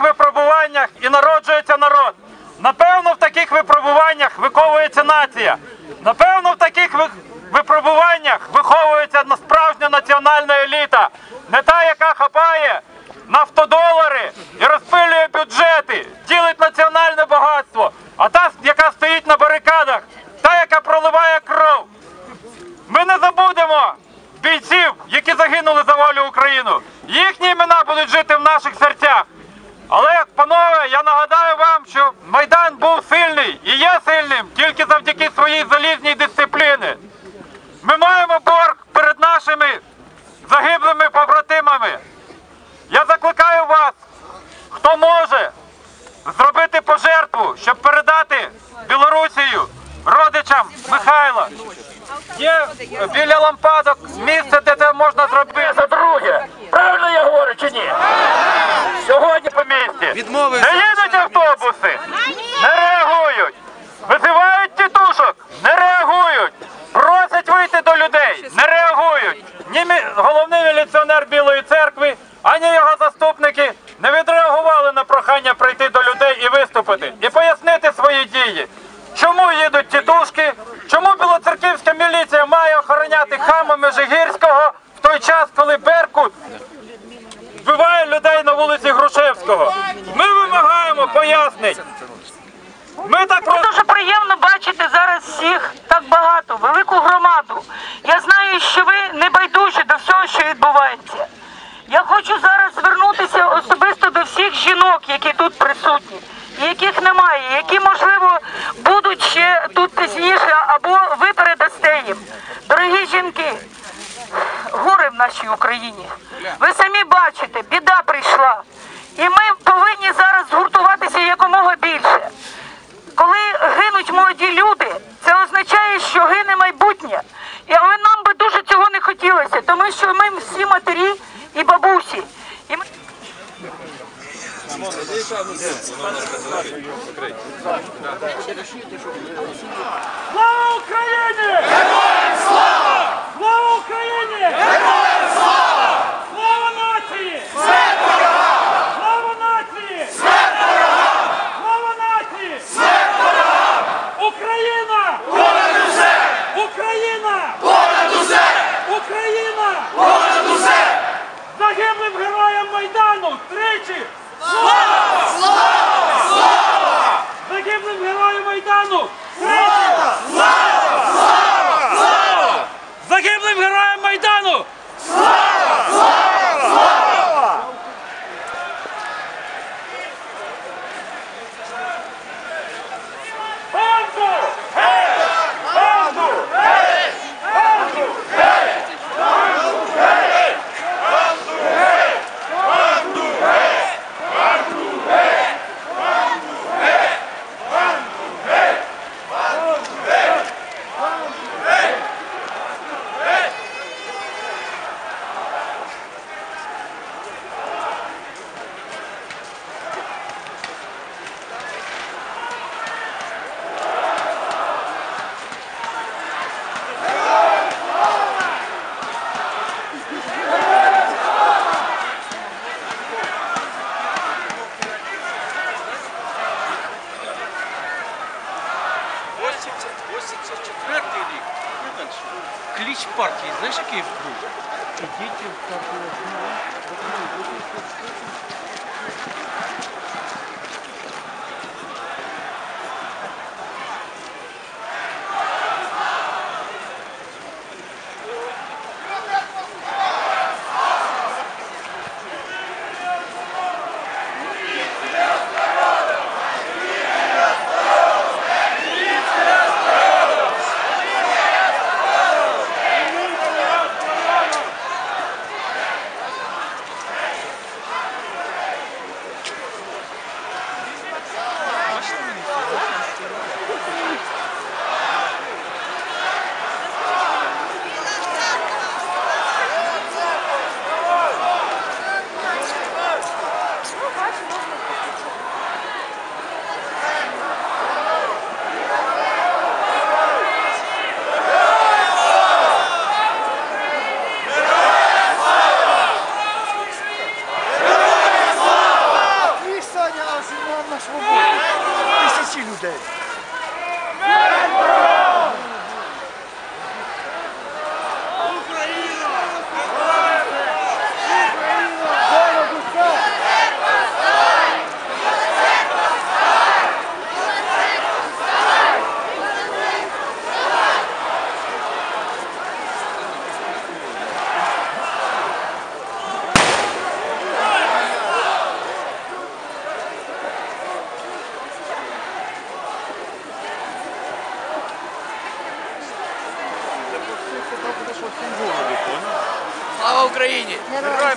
випробуваннях і народжується народ. Напевно, в таких випробуваннях виховується нація. Напевно, в таких випробуваннях виховується справжня національна еліта. Не та, яка хапає нафтодолари і розпилює бюджети, ділить національне багатство, а та, яка стоїть на барикадах, та, яка проливає кров. Ми не забудемо бійців, які загинули за волю Україну. Їхні імена будуть жити в наших серцях. Але, панове, я нагадаю вам, що Майдан був сильний і є сильним тільки завдяки своїй залізній дисципліни. Ми маємо борг перед нашими загиблими побратимами. Я закликаю вас, хто може, зробити пожертву, щоб передати Білорусію родичам Михайла. Є біля лампадок місце, де це можна зробити. За друге. Правильно я говорю чи ні? Відмовився. Не їдуть автобуси, вбиває людей на вулиці Грушевського? Ми вимагаємо пояснень. Так Ну, Дуже приємно бачити зараз всіх так багато, велику громаду. Я знаю, що ви не байдужі до всього, що відбувається. Я хочу зараз звернутися особисто до всіх жінок, які тут присутні, яких немає, які, можливо, будуть ще тут пізніше, або ви передасте їм. Дорогі жінки, горе в нашій Україні. Ви самі бачите, біда прийшла. І ми повинні зараз згуртуватися якомога більше. Коли гинуть молоді люди, це означає, що гине майбутнє. І але нам би дуже цього не хотілося, тому що ми всі матері і бабусі. І ми... Слава Україні! Ідіть в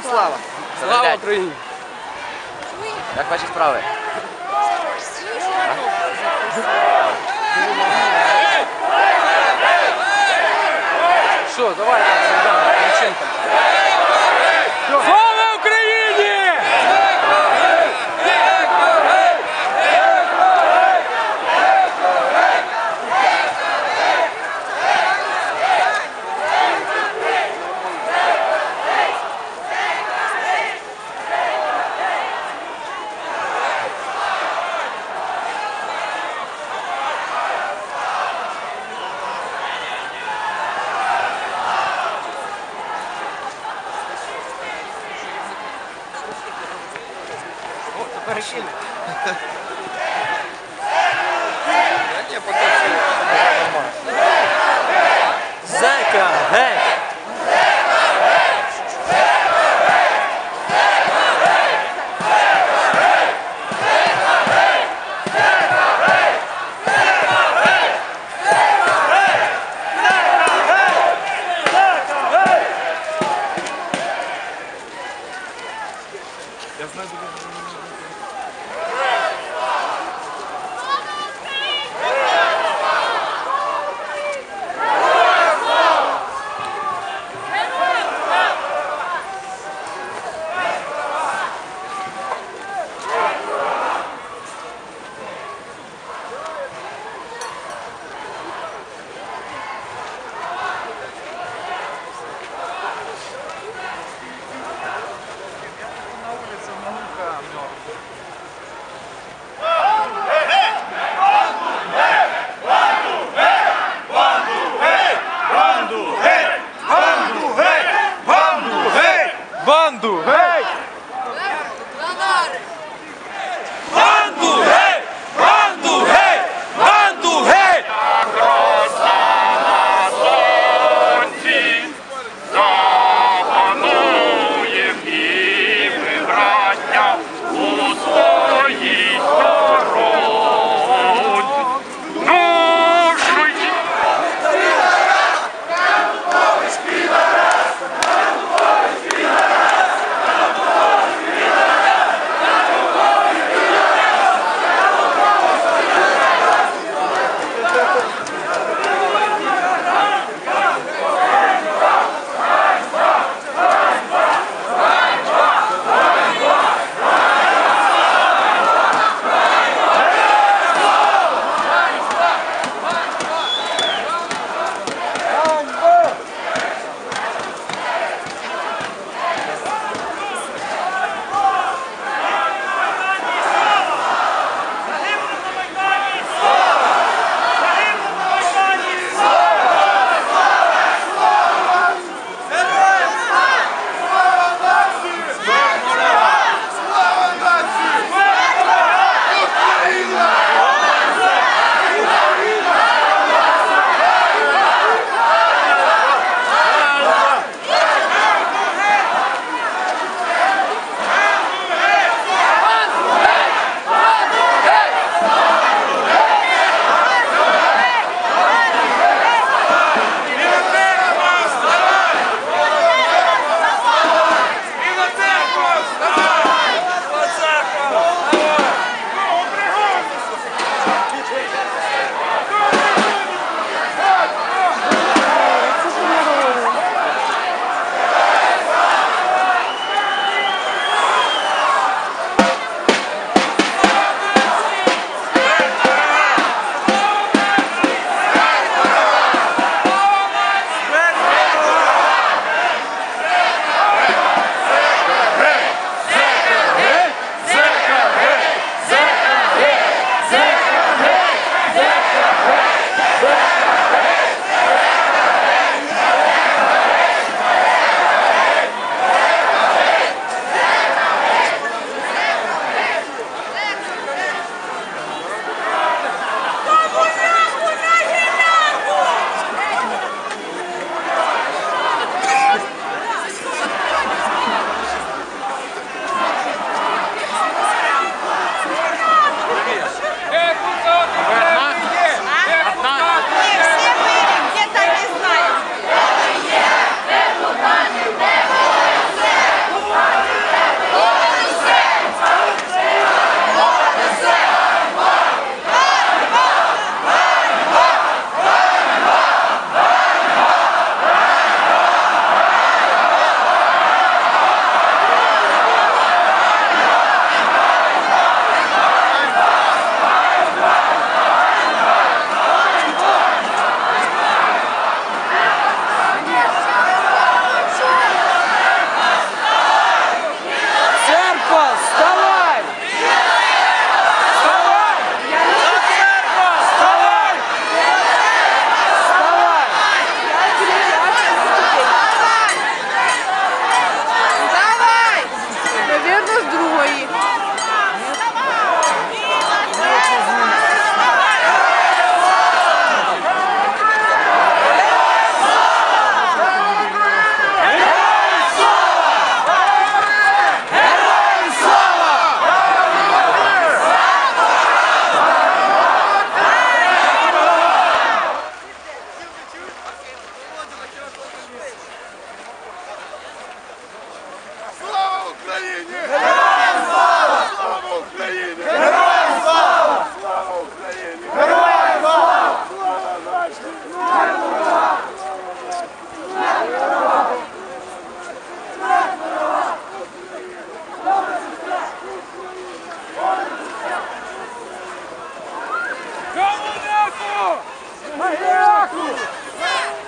Героям слава! Слава Україні! Як ваші справи? Що, давай так, Криченко. Слава Перекинь. Зека, геть!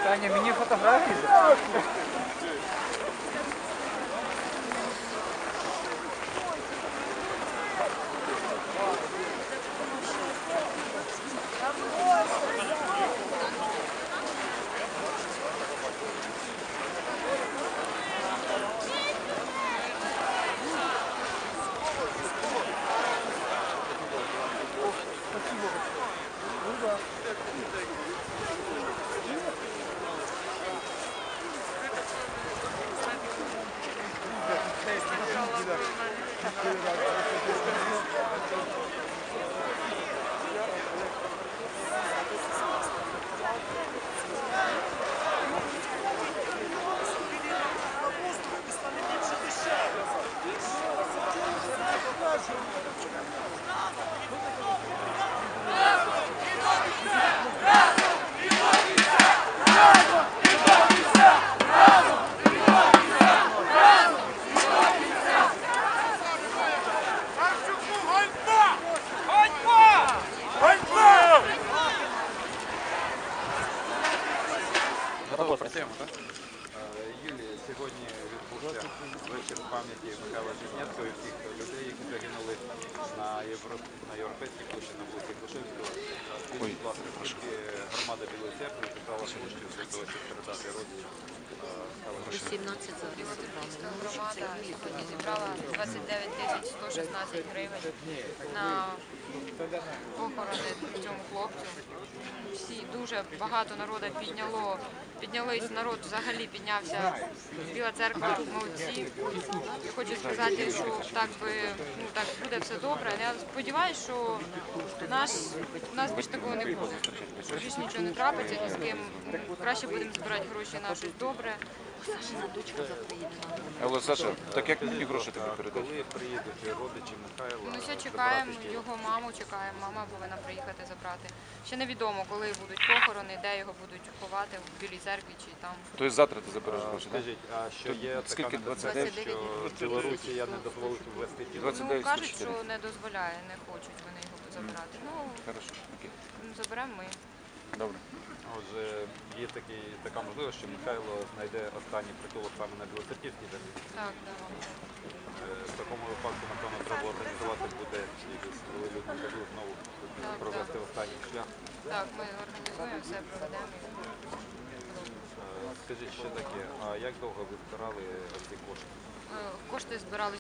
Саня, мені фотографії. На, Євро... на Європейській площі на вулиці Клушевського. Скажіть, будь ласка, скільки громада Білої церкви зібрала коштів для того, щоб передати родичам Михайла Жизнецького? 17 зараз. Громада сьогодні зібрала 29 тисяч 116 гривень на похорони цьому хлопцю. Всі дуже багато народу підняло, піднялись, народ взагалі піднявся. Біла церква молодці. Я хочу сказати, що так би ну так буде все добре. Я сподіваюся, що наш у нас більш такого не буде. Що більш нічого не трапиться ні з ким. Краще будемо збирати гроші на щось добре. Сашина дочка приїде. Але Саша, так як які гроші тобі передати? Коли приїдуть родичі Михайла? Ну, все чекаємо його маму, чекаємо. Мама повинна приїхати забрати. Ще невідомо, коли будуть похорони, де його будуть ховати в білій церкві чи там. Тобто завтра ти забереш гроші, так? Скажіть, а що є скільки? така небезпека, 29? що Білорусія не дозволить ввести тіло? 29 Ну кажуть, 104. що не дозволяє, не хочуть вони його забирати. Ну Хорошо, окей. заберемо ми. Добре. Отже, є такий, така можливість, що Михайло знайде останній притулок саме на Білоцерківській землі. Так, да. Е, В такому випадку, напевно, треба організувати буде якийсь велолюдний кабіл знову Так, провести так. останній шлях. Так, ми організуємо все, проведемо. Е, Скажіть, що таке, а як довго ви збирали ці кошти? Е, Кошти збирали